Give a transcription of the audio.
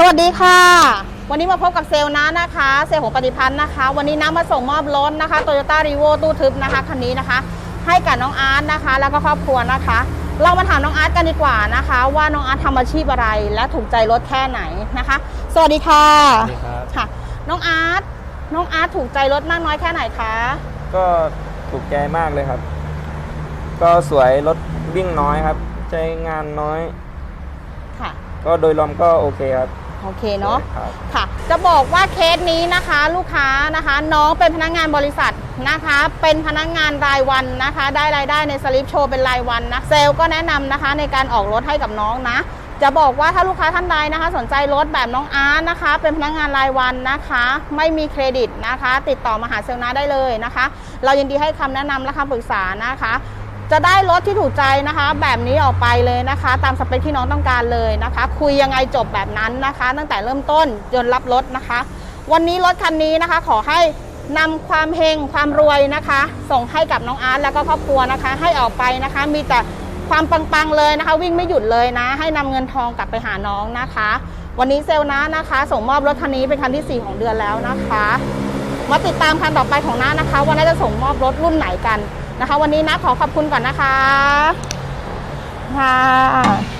สวัสดีค่ะ วันนี้มาพบกับเซลล์นะนะคะ เซลล์ของปฏิพันธ์นะคะ วันนี้น้ำมาส่งมอบรถนะคะ Toyota r e v o ตู้ทึบนะคะคันนี้นะคะ ให้กับน้องอาร์ตนะคะ แล้วก็ครอบครัวนะคะ เรามาถามน้องอาร์ตกันดีกว่านะคะ ว่าน้องอาร์ตทำอาชีพอะไรและถูกใจรถแค่ไหนนะคะ สวัสดีค่ะสวัสดีครับ ค่ะ น้องอาร์ตน้องอาร์ตถูกใจรถมากน้อยแค่ไหนคะก็ถูกใจมากเลยครับ ก็สวยรถวิ่งน้อยครับ ใช้งานน้อย ค่ะ ก็โดยรวมก็โอเคครับ โอเคเนาะครับค่ะ จะบอกว่าเคสนี้นะคะลูกค้านะคะ น้องเป็นพนักงานบริษัทนะคะ เป็นพนักงานรายวันนะคะ ได้รายได้ในสลิปโชว์เป็นรายวันนะเซลล์ก็แนะนำนะคะในการออกรถให้กับน้องนะจะบอกว่าถ้าลูกค้าท่านใดนะคะ สนใจรถแบบน้องอาร์ตนะคะ เป็นพนักงานรายวันนะคะ ไม่มีเครดิตนะคะ ติดต่อมาหาเซลล์นาได้เลยนะคะ เรายินดีให้คำแนะนำและคำปรึกษานะคะ จะได้รถที่ถูกใจนะคะ แบบนี้ออกไปเลยนะคะ ตามสเปคที่น้องต้องการเลยนะคะ คุยยังไงจบแบบนั้นนะคะ ตั้งแต่เริ่มต้นจนรับรถนะคะ วันนี้รถคันนี้นะคะ ขอให้นำความเฮงความรวยนะคะ ส่งให้กับน้องอาร์ตแล้วก็ครอบครัวนะคะ ให้ออกไปนะคะ มีแต่ความปังๆเลยนะคะ วิ่งไม่หยุดเลยนะ ให้นำเงินทองกลับไปหาน้องนะคะ วันนี้เซลล์นะนะคะ ส่งมอบรถคันนี้เป็นคันที่ 4 ของเดือนแล้วนะคะ มาติดตามคันต่อไปของน้านะคะว่าน้าจะส่งมอบรถรุ่นไหนกัน นะคะ วันนี้นะขอขอบคุณก่อนนะคะค่ะ